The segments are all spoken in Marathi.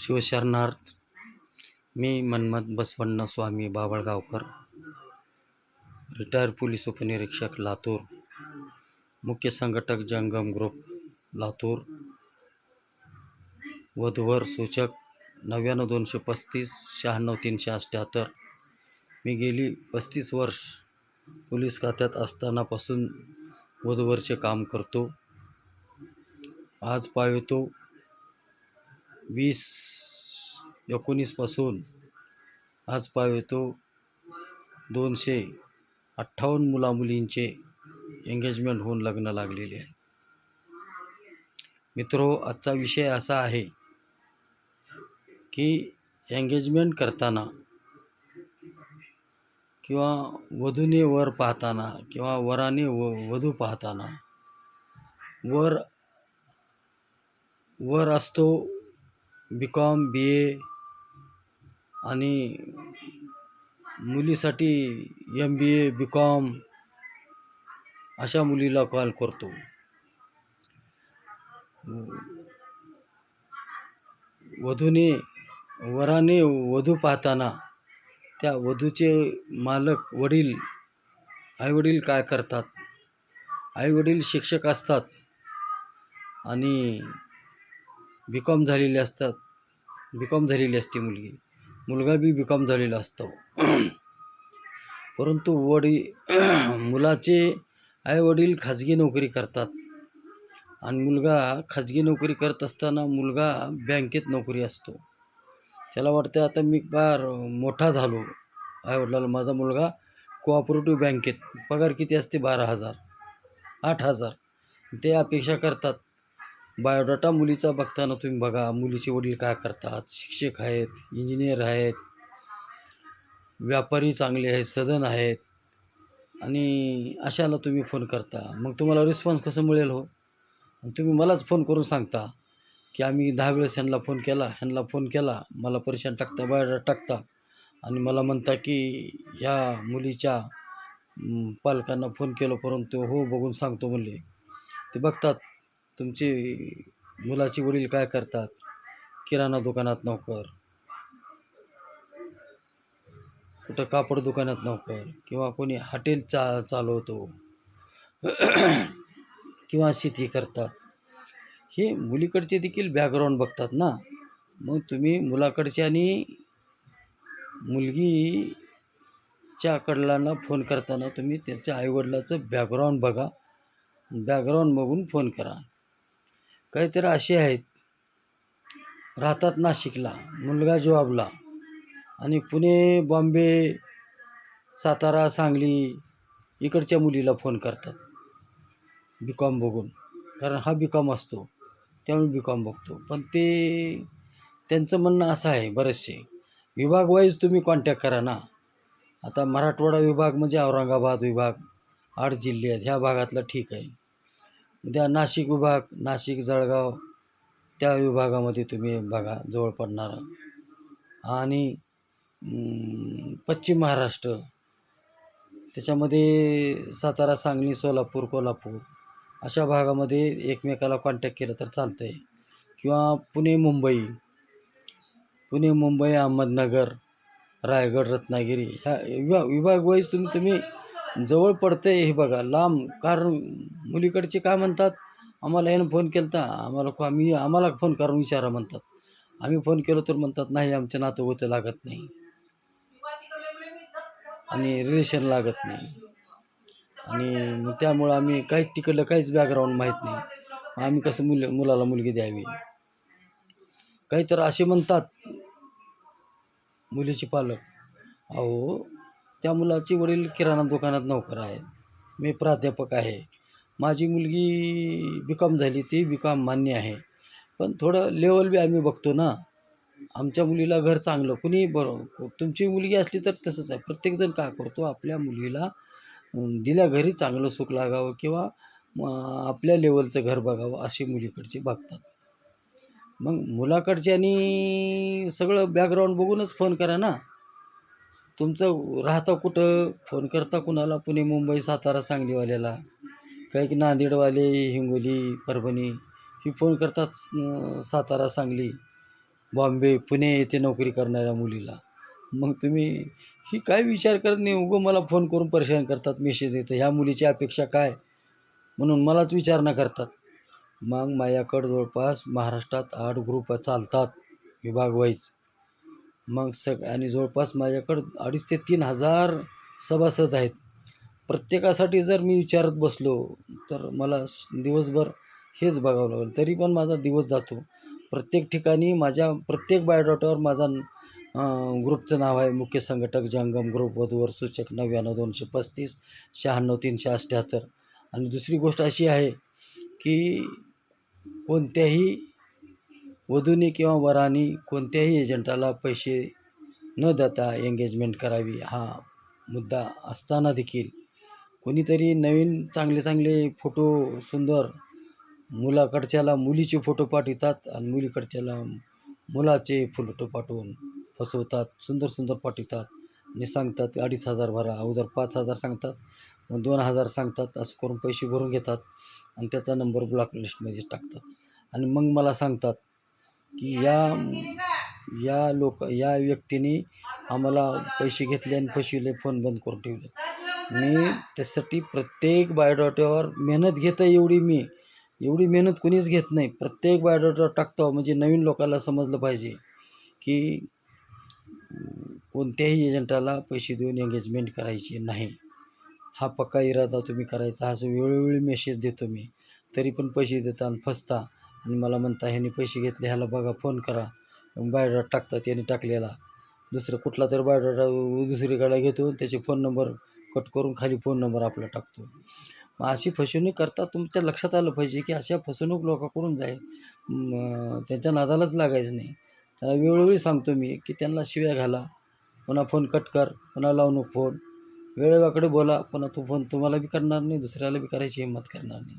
शिवशरणार्थ मी मन्मथ बसवण्ण स्वामी बाबळगावकर रिटायर पोलीस उपनिरीक्षक लातूर. मुख्य संघटक जंगम ग्रुप लातूर. वधूवर सूचक नव्याण्णव दोनशे पस्तीस शहाण्णव तीनशे अठ्ठ्याहत्तर मी गेली पस्तीस वर्ष पोलीस खात्यात असतानापासून वधूवरचे काम करतो. आज पाहतो वीस एकोणीसपासून आज पाहतो दोनशे अठ्ठावन्न मुलामुलींचे एंगेजमेंट होऊन लग्न लागलेले आहे. मित्रो आजचा विषय असा आहे की एंगेजमेंट करताना किंवा वधूने वर पाहताना किंवा वराने व वधू पाहताना वर वर असतो बी कॉम बी ए आणि मुलीसाठी M B A B com अशा मुलीला कॉल करतो. वधूने वराने वधू पाहताना त्या वधूचे मालक वडील आईवडील काय करतात? आईवडील शिक्षक असतात आणि बी कॉम झालेले असतात. बी कॉम झालेली असते मुलगी. मुलगा बी बी कॉम झालेला असतो. परंतु वडी मुलाचे आईवडील खाजगी नोकरी करतात. आणि मुलगा खाजगी नोकरी करत असताना मुलगा बँकेत नोकरी असतो. त्याला वाटतं आता मी फार मोठा झालो. आईवडिलाला माझा मुलगा कोऑपरेटिव्ह बँकेत पगार किती असते? बारा हजार. आठ हजार. ते अपेक्षा करतात. बायोडाटा मुलीचा बघताना तुम्ही बघा मुलीचे वडील काय करतात? शिक्षक आहेत इंजिनियर आहेत व्यापारी चांगले आहेत सदन आहेत आणि अशाला तुम्ही फोन करता. मग तुम्हाला रिस्पॉन्स कसं मिळेल हो? आणि तुम्ही मलाच फोन करून सांगता की आम्ही दहा वेळेस ह्यांना फोन केला ह्यांना फोन केला मला परेशान टाकता बायोडाटा टाकता आणि मला म्हणता की ह्या मुलीच्या पालकांना फोन केलं परंतु हो बघून सांगतो म्हणले. ते बघतात. तुमचे मुलाचे वडील काय करतात? किराणा दुकानात नोकर. कुठं कापड दुकानात नोकर. किंवा कोणी हॉटेल चा चालवतो. किंवा शेती करतात. हे मुलीकडचे देखील बॅकग्राऊंड बघतात ना. मग तुम्ही मुलाकडचे आणि मुलगीच्या कडलांना फोन करताना तुम्ही त्यांच्या आईवडिलाचं बॅकग्राऊंड बघा. बॅकग्राऊंड बघून फोन करा. काहीतरी असे आहेत. राहतात नाशिकला मुलगा जॉबला आणि पुणे बॉम्बे सातारा सांगली इकडच्या मुलीला फोन करतात. बी कॉम बघून. कारण हा बी कॉम असतो. त्यामुळे बी कॉम बघतो. पण ते त्यांचं म्हणणं असं आहे बरेचसे. विभाग वाईज तुम्ही कॉन्टॅक्ट करा ना. आता मराठवाडा विभाग म्हणजे औरंगाबाद विभाग आठ जिल्हे आहेत. ह्या भागातला ठीक आहे. उद्या नाशिक विभाग नाशिक जळगाव त्या विभागामध्ये तुम्ही बघा जवळ पडणारा. आणि पश्चिम महाराष्ट्र. त्याच्यामध्ये सातारा सांगली सोलापूर कोल्हापूर अशा भागामध्ये एकमेकाला कॉन्टॅक्ट केलं तर चालतं आहे किंवा पुणे मुंबई. पुणे मुंबई अहमदनगर रायगड रत्नागिरी ह्या विभाग विभागवाईज तुम्ही तुम्ही जवळ पडतं हे बघा लांब. कारण मुलीकडचे काय म्हणतात आम्हाला यानं फोन केला होता आम्हाला को- आम्ही आम्हाला फोन करून विचारा म्हणतात. आम्ही फोन केलो तर म्हणतात नाही आमचं नातं होतं लागत नाही. आणि रिलेशन लागत नाही. आणि त्यामुळं आम्ही काहीच तिकडलं काहीच बॅकग्राऊंड माहीत नाही. मग आम्ही कसं मुल मुलाला मुलगी द्यावी? काही तर असे म्हणतात मुलीचे पालक. अहो त्या मुलाचे वडील किराणा दुकानात नोकर आहेत. मी प्राध्यापक आहे. माझी मुलगी बी कॉम झाली ती बी कॉम मान्य आहे. पण थोडं लेवल बी आम्ही बघतो ना. आमच्या मुलीला घर चांगलं कुणी बरं तुमची मुलगी असली तर तसंच आहे. प्रत्येकजण काय करतो? आपल्या मुलीला दिल्या घरी चांगलं सुख लागावं किंवा आपल्या लेवलचं घर बघावं अशी मुलीकडची बघतात. मग मुलाकडचे आणि सगळं बॅकग्राऊंड बघूनच फोन करा ना. तुमचं राहता कुठं? फोन करता कुणाला? पुणे मुंबई सातारा सांगलीवाल्याला. काही की नांदेडवाले हिंगोली परभणी ही फोन करतात सातारा सांगली बॉम्बे पुणे येथे नोकरी करणाऱ्या मुलीला. मग तुम्ही ही काय विचार करत नाही? उगं मला फोन करून परेशान करतात मेसेज येतं ह्या मुलीची अपेक्षा काय? म्हणून मलाच विचारणा करतात. मग माझ्याकडं जवळपास महाराष्ट्रात आठ ग्रुप चालतात. विभाग वाईज मग सग आणि जवळपास माझ्याकडं अडीच ते तीन हजार सभासद आहेत. प्रत्येकासाठी जर मी विचारत बसलो तर मला दिवसभर हेच बघावं लागेल. तरी पण माझा दिवस जातो. प्रत्येक ठिकाणी माझ्या प्रत्येक बायोडॉटावर माझा ग्रुपचं नाव आहे. मुख्य संघटक जंगम ग्रुप वधूवर सूचक नव्याण्णव दोनशे पस्तीस शहाण्णव तीनशे अठ्ठ्याहत्तर आणि दुसरी गोष्ट अशी आहे की कोणत्याही वधूने किंवा वराने कोणत्याही एजंटाला पैसे न देता एंगेजमेंट करावी हा मुद्दा असताना देखील कोणीतरी नवीन चांगले चांगले फोटो सुंदर मुलाकडच्याला मुलीचे फोटो पाठवितात आणि मुलीकडच्याला मुलाचे फोटो पाठवून फसवतात सुंदर सुंदर पाठवतात आणि सांगतात अडीच हजार भरा अगोदर पाच हजार सांगतात मग दोन हजार सांगतात असं करून पैसे भरून घेतात आणि त्याचा नंबर ब्लॉक लिस्टमध्ये टाकतात आणि मग मला सांगतात की या या लोक या व्यक्तीने आम्हाला पैसे घेतले आणि फसविले फोन बंद करून ठेवले. मी त्यासाठी प्रत्येक बायोडॉटावर मेहनत घेतं एवढी मी. एवढी मेहनत कोणीच घेत नाही. प्रत्येक बायोडॉटावर टाकतो. म्हणजे नवीन लोकांना समजलं पाहिजे की कोणत्याही एजंटाला पैसे देऊन एंगेजमेंट करायची नाही. हा पक्का इरादा तुम्ही करायचा. हा असं वेळोवेळी मेसेज देतो मी. तरी पण पैसे देता आणि फसता. आणि मला म्हणता ह्याने पैसे घेतले ह्याला बघा फोन करा. बायोडाटा टाकतात याने टाकलेला. दुसरं कुठला तरी बायोडाटा दुसरीकडे घेतो त्याचे फोन नंबर कट करून खाली फोन नंबर आपला टाकतो. मग अशी फसवणूक करता तुमच्या लक्षात आलं पाहिजे की अशा फसवणूक लोकांकडून जाईल त्यांच्या नादालाच लागायचं नाही. त्याला वेळोवेळी सांगतो मी की त्यांना शिव्या घाला. पुन्हा फोन कट कर पुन्हा लावू नको फोन. वेळेवाकडे बोला पुन्हा तो फोन तुम्हाला बी करणार नाही दुसऱ्याला बी करायची हिंमत करणार नाही.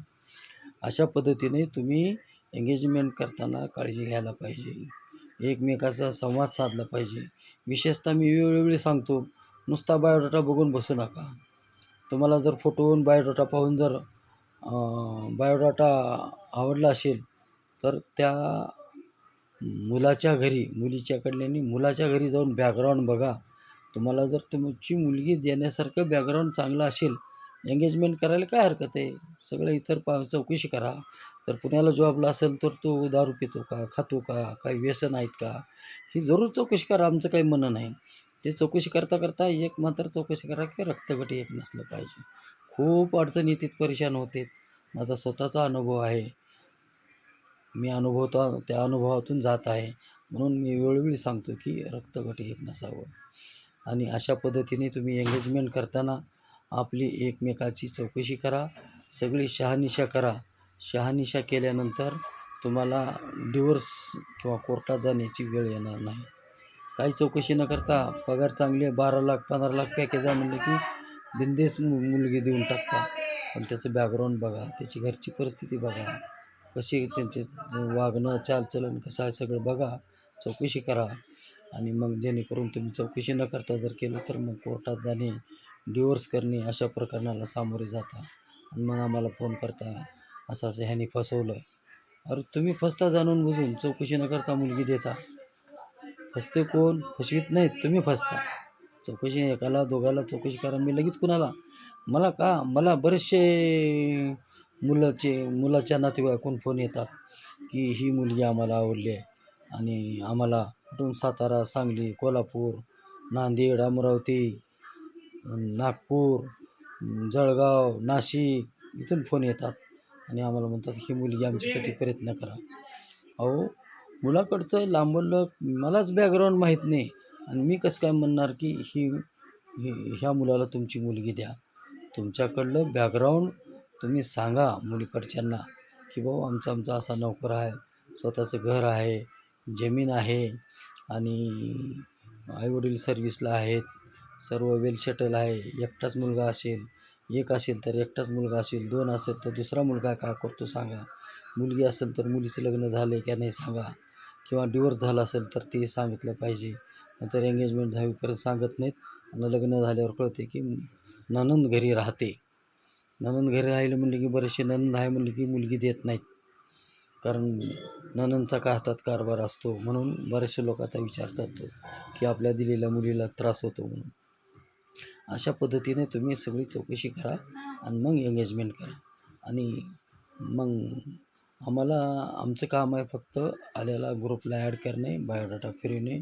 अशा पद्धतीने तुम्ही एंगेजमेंट करताना काळजी घ्यायला पाहिजे. एकमेकाचा संवाद साधला पाहिजे. विशेषतः मी वेळोवेळी सांगतो नुसता बायोडाटा बघून बसू नका. तुम्हाला जर फोटोहून बायोडाटा पाहून जर बायोडाटा आवडला असेल तर त्या मुलाच्या घरी मुलीच्याकडल्यानी मुलाच्या घरी जाऊन बॅकग्राऊंड बघा. तुम्हाला जर तुमची मुलगी देण्यासारखं बॅकग्राऊंड चांगलं असेल एंगेजमेंट करायला काय हरकत आहे? सगळं इतर पा चौकशी करा. तर पुण्याला जॉबला असेल तर तो दारू पितो का खातो का काही व्यसन आहेत का ही जरूर चौकशी करा. आमचं काही म्हणणं नाही. ते चौकशी करता करता एक मात्र चौकशी करा की रक्तगट एक नसलं पाहिजे. खूप अडचणी येतात परेशान होते. माझा स्वतःचा अनुभव आहे. मी अनुभवता त्या अनुभवातून जात आहे. म्हणून मी वेळोवेळी सांगतो की रक्तगट एक नसावं. आणि अशा पद्धतीने तुम्ही एंगेजमेंट करताना आपली एकमेकाची चौकशी करा. सगळी शहानिशा करा. शहानिशा केल्यानंतर तुम्हाला डिवोर्स किंवा कोर्टात जाण्याची वेळ येणार नाही. काही चौकशी न करता पगार चांगले बारा लाख पंधरा लाख पॅकेज आहे म्हणलं की बिंदेस मु मुलगी देऊन टाकता. पण त्याचं बॅकग्राऊंड बघा त्याची घरची परिस्थिती बघा. कशी त्यांचे वागणं चालचलन कसं आहे सगळं बघा. चौकशी करा. आणि मग जेणेकरून तुम्ही चौकशी न करता जर केलं तर मग कोर्टात जाणे डिवोर्स करणे अशा प्रकरणाला सामोरे जाता. आणि मग आम्हाला फोन करता. असं असं ह्याने फसवलं. अरे तुम्ही फसता जाणून बुजून चौकशी न करता मुलगी देता. फसते कोण? फसवीत नाहीत तुम्ही फसता. चौकशी एकाला दोघाला चौकशी करा मी लगेच कुणाला? मला का? मला बरेचसे मुलाचे मुलाच्या नातेवाईकून फोन येतात की ही मुलगी आम्हाला आवडली आहे आणि आम्हाला कुठून सातारा सांगली कोल्हापूर नांदेड अमरावती नागपूर जळगाव नाशिक इथून फोन येतात. आणि आम्हाला म्हणतात ही मुलगी आमच्यासाठी प्रयत्न करा. अहो मुलाकडचं लांबलं मलाच बॅकग्राऊंड माहीत नाही. आणि मी कसं काय म्हणणार की ही ही- ह्या मुलाला तुमची मुलगी द्या. तुमच्याकडलं बॅकग्राऊंड तुम्ही सांगा मुलीकडच्यांना की भाऊ आमचा आमचा असा नोकर आहे स्वतःचं घर आहे जमीन आहे आणि आईवडील सर्व्हिसला आहेत सर्व वेल सेटल आहे एकटाच मुलगा असेल एक असेल तर एकटाच मुलगा असेल दोन असेल तर दुसरा मुलगा का करतो सांगा. मुलगी असेल तर मुलीचं लग्न झालं आहे का नाही सांगा. किंवा डिवोर्स झाला असेल तर ते सांगितलं पाहिजे. नंतर एंगेजमेंट झाली परत सांगत नाहीत. आणि लग्न झाल्यावर कळते की ननंद घरी राहते. ननंद घरी राहिलं म्हणलं की बरेचसे ननंद आहे म्हणलं की मुलगी देत नाहीत. कारण ननंदचा का हातात कारभार असतो म्हणून बऱ्याचशा लोकांचा विचार चालतो की आपल्या दिलेल्या मुलीला त्रास होतो म्हणून. अशा पद्धतीने तुम्ही सगळी चौकशी करा आणि मग एंगेजमेंट करा. आणि मग आम्हाला आमचं काम आहे फक्त आलेला ग्रुपला ॲड करणे बायोडाटा फिरवणे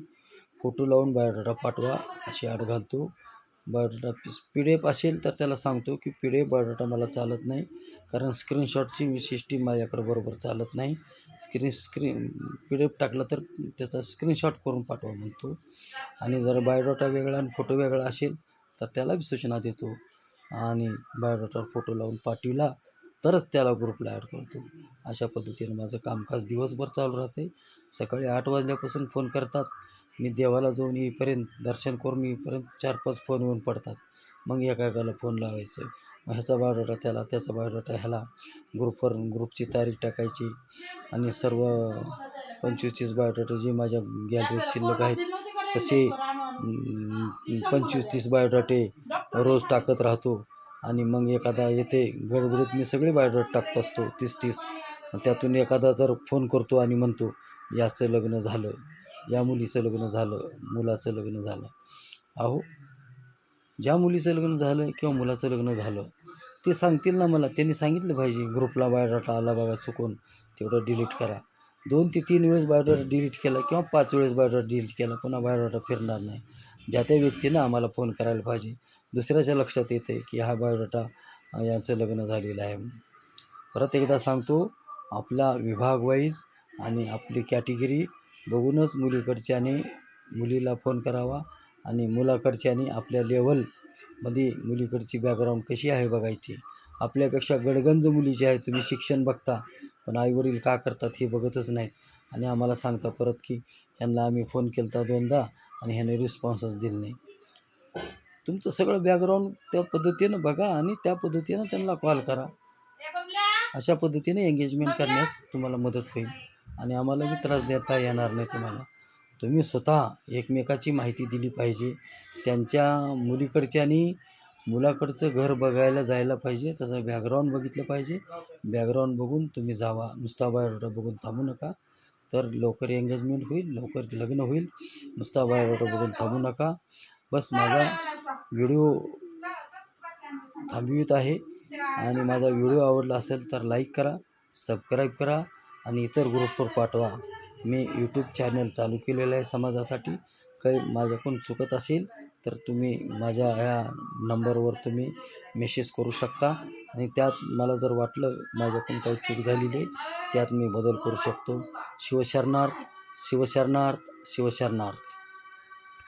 फोटो लावून बायोडाटा पाठवा अशी ॲड घालतो. बायोडाटा पी डी एफ असेल तर त्याला सांगतो की पी डी एफ बायोडाटा मला चालत नाही कारण स्क्रीनशॉटची मी सिस्टीम माझ्याकडं बरोबर चालत नाही. Screen screen P D F टाकला तर त्याचा स्क्रीनशॉट करून पाठवा म्हणतो. आणि जर बायोडाटा वेगळा आणि फोटो वेगळा असेल तर त्याला बी सूचना देतो आणि बायोडाटावर फोटो लावून पाठविला तरच त्याला ग्रुपला ॲड करतो. अशा पद्धतीनं माझं कामकाज दिवसभर चालू राहते. सकाळी आठ वाजल्यापासून फोन करतात. मी देवाला जाऊन येईपर्यंत दर्शन करून येईपर्यंत चार पाच फोन येऊन पडतात. मग एका एकाला फोन लावायचं. मग ह्याचा बायोडाटा त्याला त्याचा बायोडाटा ह्याला. ग्रुपवर ग्रुपची तारीख टाकायची आणि सर्व पंचवीस तीस बायोडाटा जे माझ्या गॅलरीत शिल्लक आहेत तसे पंचवीस तीस बायोडाटे रोज टाकत राहतो. आणि मग एखादा येते गडबडीत मी सगळे बायोडाट टाकत असतो तीस तीस. त्यातून एखादा जर फोन करतो आणि म्हणतो याचं लग्न झालं या मुलीचं लग्न झालं मुलाचं लग्न झालं. अहो ज्या मुलीचं लग्न झालं किंवा मुलाचं लग्न झालं ते सांगतील ना मला. त्यांनी सांगितलं पाहिजे ग्रुपला बायोडाटा आला बघा चुकून तेवढं डिलीट करा. दोन ते तीन वेळेस बायोडाटा डिलीट केला किंवा पाच वेळेस बायोडाटा डिलीट केला पुन्हा बायोडाटा फिरणार नाही. ज्या त्या व्यक्तीनं आम्हाला फोन करायला पाहिजे. दुसऱ्याच्या लक्षात येते की हा बायोडाटा यांचं लग्न झालेलं आहे परत एकदा सांगतो आपला विभाग वाईज आणि आपली कॅटेगरी बघूनच मुलीकडच्याने मुलीला फोन करावा आणि मुलाकडच्याने आपल्या लेवलमध्ये मुलीकडची बॅकग्राऊंड कशी आहे बघायची. आपल्यापेक्षा गडगंज मुली जी आहे तुम्ही शिक्षण बघता पण आईवडील का करतात हे बघतच नाहीत. आणि आम्हाला सांगता परत की ह्यांना आम्ही फोन केला दोनदा आणि ह्याने रिस्पॉन्सच दिला नाही तुमचं सगळं बॅकग्राऊंड त्या पद्धतीनं बघा आणि त्या पद्धतीनं त्यांना कॉल करा. अशा पद्धतीने एंगेजमेंट करण्यास तुम्हाला मदत होईल. आणि आम्हालाही त्रास देता येणार नाही तुम्हाला. तुम्ही स्वतः एकमेकाची माहिती दिली पाहिजे. त्यांच्या मुलीकडच्यानी मुलाकडचं घर बघायला जायला पाहिजे त्याचं बॅकग्राऊंड बघितलं पाहिजे. बॅकग्राऊंड बघून तुम्ही जावा. नुसता बायोडाटा बघून थांबू नका. तर लवकर एंगेजमेंट होईल लवकर लग्न होईल. नुसता बायोडाटा बघून थांबू नका. बस माझा व्हिडिओ थांबवित आहे. आणि माझा व्हिडिओ आवडला असेल तर लाईक करा सबस्क्राईब करा आणि इतर ग्रुपवर पाठवा. मी यूट्यूब चॅनल चालू केलेलं आहे समाजासाठी. काही माझ्याकडून चुकत असेल तर तुम्ही माझ्या ह्या नंबरवर तुम्ही मेसेज करू शकता. आणि त्यात मला जर वाटलं माझ्याकडून काही चूक झालेली आहे त्यात मी बदल करू शकतो. शिवशरणार्थ शिवशरणार्थ शिवशरणार्थ